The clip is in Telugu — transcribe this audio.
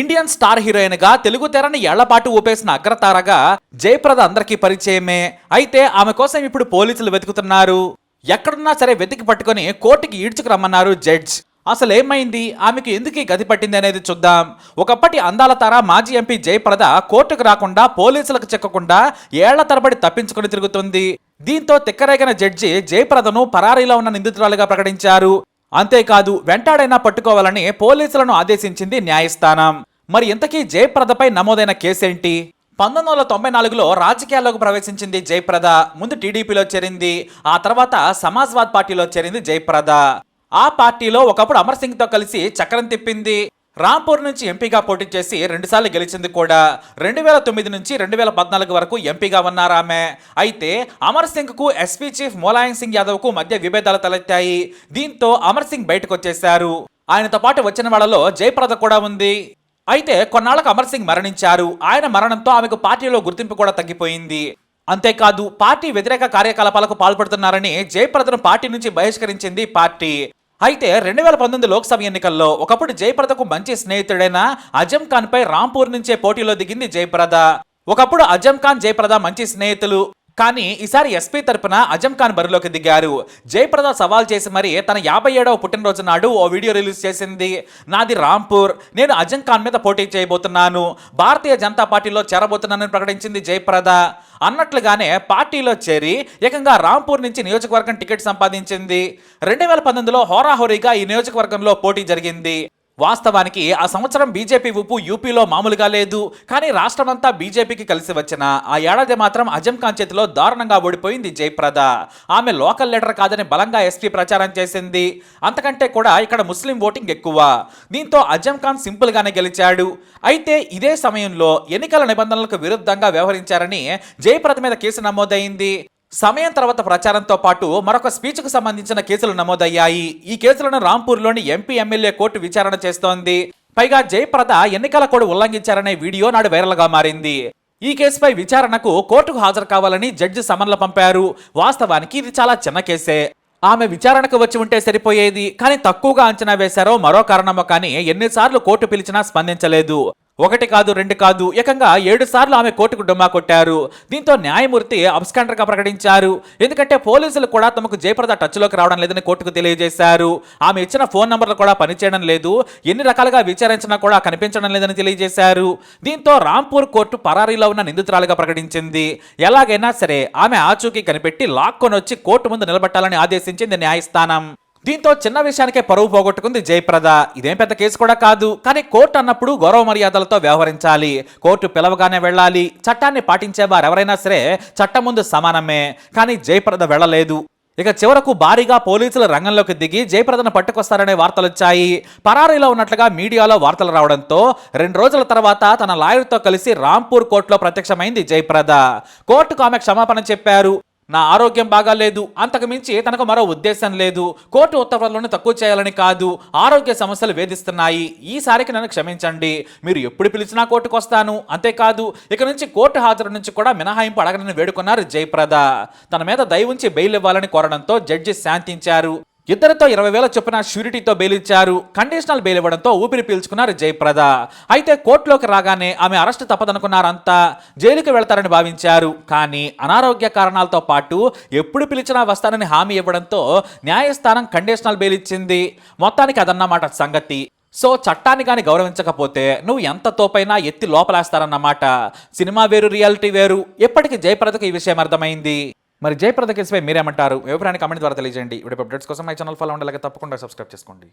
ఇండియన్ స్టార్ హీరోయిన్గా తెలుగు తెరని ఏళ్ళపాటు ఊపేసిన అగ్రతారగా జయప్రద అందరికీ పరిచయమే. అయితే ఆమె కోసం ఇప్పుడు పోలీసులు వెతుకుతున్నారు. ఎక్కడున్నా సరే వెతికి పట్టుకొని కోర్టుకి ఈడ్చుకురమ్మన్నారు జడ్జ్. అసలు ఏమైంది ఆమెకు ఎందుకు గది గతి పట్టింది అనేది చూద్దాం. ఒకప్పటి అందాల తార మాజీ ఎంపీ జయప్రద కోర్టుకు రాకుండా పోలీసులకు చెక్కకుండా ఏళ్ళ తరబడి తప్పించుకొని తిరుగుతుంది. దీంతో తిక్కరేగిన జడ్జి జయప్రదను పరారీలో ఉన్న నిందితురాలుగా ప్రకటించారు. అంతేకాదు వెంటాడైనా పట్టుకోవాలని పోలీసులను ఆదేశించింది న్యాయస్థానం. మరి ఇంతకీ జయప్రదపై నమోదైన కేసేంటి? పంతొమ్మిది వందల తొంభై నాలుగులో రాజకీయాల్లోకి ప్రవేశించింది జయప్రద ముందు టీడీపీలో చేరింది ఆ తర్వాత సమాజ్వాద్ పార్టీలో చేరింది జయప్రద. ఆ పార్టీలో ఒకప్పుడు అమర్ సింగ్తో కలిసి చక్రం తిప్పింది. రాంపూర్ నుంచి ఎంపీగా పోటీ చేసి రెండుసార్లు గెలిచింది కూడా రెండు వేల తొమ్మిది నుంచి రెండు వేల పద్నాలుగు వరకు ఎంపీగా ఉన్నారు ఆమె. అయితే అమర్ సింగ్కు ఎస్పీ చీఫ్ ములాయం సింగ్ యాదవ్కు మధ్య విభేదాలు తలెత్తాయి. దీంతో అమర్ సింగ్ బయటకు వచ్చేశారు. ఆయనతో పాటు వచ్చిన వాళ్ళలో జయప్రద కూడా ఉంది. అయితే కొన్నాళ్ళకు అమర్ సింగ్ మరణించారు. ఆయన మరణంతో ఆమెకు పార్టీలో గుర్తింపు కూడా తగ్గిపోయింది. అంతేకాదు పార్టీ వ్యతిరేక కార్యకలాపాలకు పాల్పడుతున్నారని జయప్రదను పార్టీ నుంచి బహిష్కరించింది పార్టీ. అయితే రెండు వేల పంతొమ్మిది లోక్సభ ఎన్నికల్లో ఒకప్పుడు జయప్రదకు మంచి స్నేహితుడైన అజం ఖాన్ పై రాంపూర్ నుంచే పోటీలో దిగింది జయప్రద. ఒకప్పుడు అజం ఖాన్ జయప్రద మంచి స్నేహితులు. కానీ ఈసారి ఎస్పీ తరపున అజం ఖాన్ బరిలోకి దిగారు. జయప్రద సవాల్ చేసి మరి తన యాభై ఏడవ పుట్టినరోజు నాడు ఓ వీడియో రిలీజ్ చేసింది. నాది రాంపూర్. నేను అజం ఖాన్ మీద పోటీ చేయబోతున్నాను. భారతీయ జనతా పార్టీలో చేరబోతున్నానని ప్రకటించింది జయప్రద. అన్నట్లుగానే పార్టీలో చేరి ఏకంగా రాంపూర్ నుంచి నియోజకవర్గం టికెట్ సంపాదించింది. రెండు వేల పంతొమ్మిదిలో హోరాహోరీగా ఈ నియోజకవర్గంలో పోటీ జరిగింది. వాస్తవానికి ఆ సంవత్సరం బీజేపీ ఉప్పు యూపీలో మామూలుగా లేదు. కానీ రాష్ట్రమంతా బీజేపీకి కలిసి వచ్చిన ఆ ఏడాది మాత్రం అజం ఖాన్ చేతిలో దారుణంగా ఓడిపోయింది జయప్రద. ఆమె లోకల్ లీడర్ కాదని బలంగా ఎస్పీ ప్రచారం చేసింది. అంతకంటే కూడా ఇక్కడ ముస్లిం ఓటింగ్ ఎక్కువ. దీంతో అజం ఖాన్ సింపుల్గానే గెలిచాడు. అయితే ఇదే సమయంలో ఎన్నికల నిబంధనలకు విరుద్ధంగా వ్యవహరించారని జయప్రద మీద కేసు నమోదైంది. సమయం తర్వాత ప్రచారంతో పాటు మరొక స్పీచ్కు సంబంధించిన కేసులు నమోదయ్యాయి. ఈ కేసులను రాంపూర్లోని ఎంపీ ఎమ్మెల్యే కోర్టు విచారణ చేస్తోంది. పైగా జయప్రద ఎన్నికల కోడ్ ఉల్లంఘించారనే వీడియో నాడు వైరల్గా మారింది. ఈ కేసుపై విచారణకు కోర్టుకు హాజరు కావాలని జడ్జి సమన్లు పంపారు. వాస్తవానికి ఇది చాలా చిన్న కేసే. ఆమె విచారణకు వచ్చి ఉంటే సరిపోయేది. కానీ తక్కువగా అంచనా వేశారో మరో కారణమో కానీ ఎన్నిసార్లు కోర్టు పిలిచినా స్పందించలేదు. ఒకటి కాదు రెండు కాదు ఏకంగా ఏడు సార్లు ఆమె కోర్టుకు డొమ్మా కొట్టారు. దీంతో న్యాయమూర్తి అబ్స్కాండర్గా ప్రకటించారు. ఎందుకంటే పోలీసులు కూడా తమకు జయప్రద టచ్లోకి రావడం లేదని కోర్టుకు తెలియజేశారు. ఆమె ఇచ్చిన ఫోన్ నంబర్లు కూడా పనిచేయడం లేదు. ఎన్ని రకాలుగా విచారించినా కూడా కనిపించడం లేదని తెలియజేశారు. దీంతో రాంపూర్ కోర్టు పరారీలో ఉన్న నిందితురాలుగా ప్రకటించింది. ఎలాగైనా సరే ఆమె ఆచూకీ కనిపెట్టి లాక్కొని వచ్చి కోర్టు ముందు నిలబెట్టాలని ఆదేశించింది న్యాయస్థానం. దీంతో చిన్న విషయానికే పరువు పోగొట్టుకుంది జయప్రద. ఇదేం పెద్ద కేసు కూడా కాదు. కానీ కోర్టు అన్నప్పుడు గౌరవ మర్యాదలతో వ్యవహరించాలి. కోర్టు పిలవగానే వెళ్ళాలి. చట్టాన్ని పాటించే వారు ఎవరైనా సరే చట్టం ముందు సమానమే. కానీ జయప్రద వెళ్ళలేదు. ఇక చివరకు భారీగా పోలీసులు రంగంలోకి దిగి జయప్రదను పట్టుకొస్తారనే వార్తలు వచ్చాయి పరారీలో ఉన్నట్లుగా మీడియాలో వార్తలు రావడంతో రెండు రోజుల తర్వాత తన లాయర్తో కలిసి రాంపూర్ కోర్టులో ప్రత్యక్షమైంది జయప్రద. కోర్టుకు ఆమె క్షమాపణ చెప్పారు. నా ఆరోగ్యం బాగాలేదు అంతకుమించి తనకు మరో ఉద్దేశం లేదు. కోర్టు ఉత్తర్వులను తక్కువ చేయాలని కాదు ఆరోగ్య సమస్యలు వేధిస్తున్నాయి. ఈసారికి నన్ను క్షమించండి. మీరు ఎప్పుడు పిలిచినా కోర్టుకు వస్తాను. అంతేకాదు ఇక నుంచి కోర్టు హాజరు నుంచి కూడా మినహాయింపు అడగనని వేడుకున్నారు జయప్రద. తన మీద దయ ఉంచి బెయిల్ ఇవ్వాలని కోరడంతో జడ్జి శాంతించారు. ఇద్దరితో ఇరవై వేల చొప్పున షూరిటీతో బెయిలిచ్చారు. కండిషనల్ బెయిల్ ఇవ్వడంతో ఊపిరి పీల్చుకున్నారు జయప్రద. అయితే కోర్టులోకి రాగానే ఆమె అరెస్ట్ తప్పదనుకున్నారంతా జైలుకి వెళ్తారని భావించారు. కానీ అనారోగ్య కారణాలతో పాటు ఎప్పుడు పిలిచినా వస్తానని హామీ ఇవ్వడంతో న్యాయస్థానం కండిషనల్ బెయిల్ ఇచ్చింది. మొత్తానికి అదన్నమాట సంగతి. సో చట్టాన్ని కానీ గౌరవించకపోతే నువ్వు ఎంత తోపైనా ఎత్తి లోపలేస్తారన్నమాట. సినిమా వేరు రియాలిటీ వేరు. ఎప్పటికీ జయప్రదకు ఈ విషయం అర్థమైంది. మరి జయప్రద కేసుపై మీరేమంటారు? అభిప్రాయాన్ని కామెంట్ ద్వారా తెలియజేయండి. ఇప్పుడు అప్డేట్స్ కోసం మై ఛానల్ ఫాలో ఉండేలాగా తప్పకుండా సబ్స్క్రైబ్ చేసుకోండి.